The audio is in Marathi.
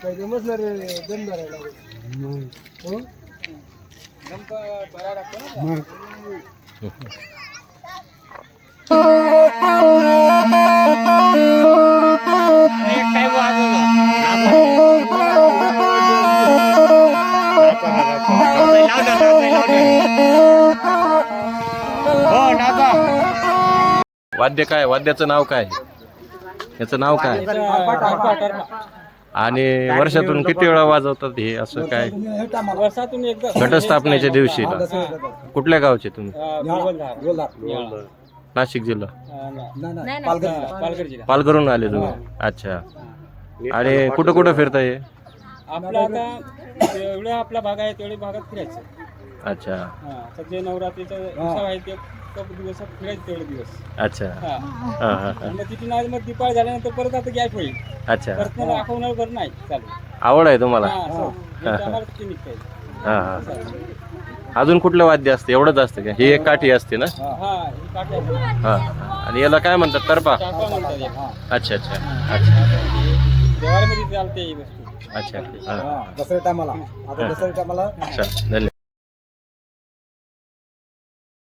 काय जमसणार दम धरायला हो? मग. वाद्य काय? वाद्याचं नाव काय? याचं नाव काय? आणि वर्षातून किती वेळा वाजवतात हे असं काय? वर्षातून एकदा घटस्थापनेच्या दिवशी कुठल्या गावचे तुम्ही. नाशिक जिल्हा. पालघरून आले तुम्ही? अच्छा. आणि कुठं कुठं फिरता ये आपला आता एवढा आपला भाग आहे तेवढे भागात फिरायचं. अच्छा. हा सध्या नवरात्रीचा उत्सव आहे ते तो दिवस फिरायचे तेवढे दिवस. अच्छा. हा. हा हा हा. मग तिथून आज मग दिपाळ झाल्यानंतर परत आता गॅप होईल. अच्छा. परत मग दाखवणार बरं नाही. चालेल. आवड आहे तुम्हाला? हा असं. म्हणजे आम्हाला किती निघता येईल. हा हा. अजून कुठलं वाद्य असते? एवढंच असतं का? ही एक काठी असते ना? हा ही काठी आहे. हा आणि याला काय म्हणतात? तरपा? टाकवा म्हणतात याला. अच्छा अच्छा. अच्छा. देवाऱ्यामध्ये चालते ही वस्तू. अच्छा. हा, दसऱ्या टायमाला. आता दसऱ्या टायमाला. अच्छा. धन्यवाद.